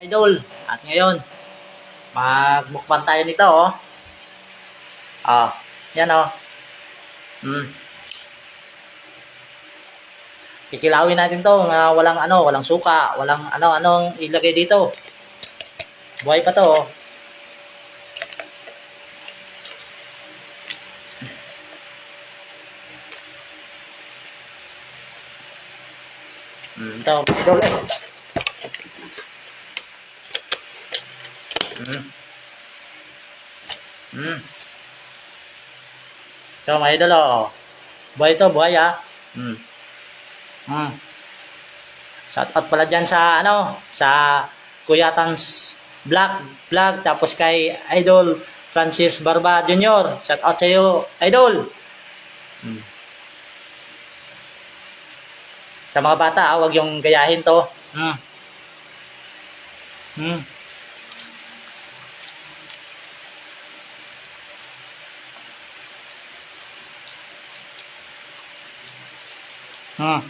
Idol, at ngayon, magbukban tayo nito, oh. Ah, yan, oh. Hmm. Kikilawin natin to nga walang ano, walang suka, walang ano, anong ilagay dito. Buhay pa to, oh. Hmm, ito, idol, eh. Hmm. Hmm. So, mga idol, oh. Buhay to, buhay, ah. Hmm. Hmm. Shout out pala dyan sa, ano, sa Kuya Tans Vlog, vlog, tapos kay Idol Francis Barba Jr. Shout out sa iyo, Idol. Hmm. Sa mga bata, ah, wag yung gayahin to. Hmm. Hmm. Hmm.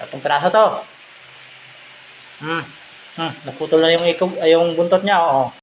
Tatlong piraso to. Hmm. Hmm. Naputol na yung, yung buntot niya. Oo.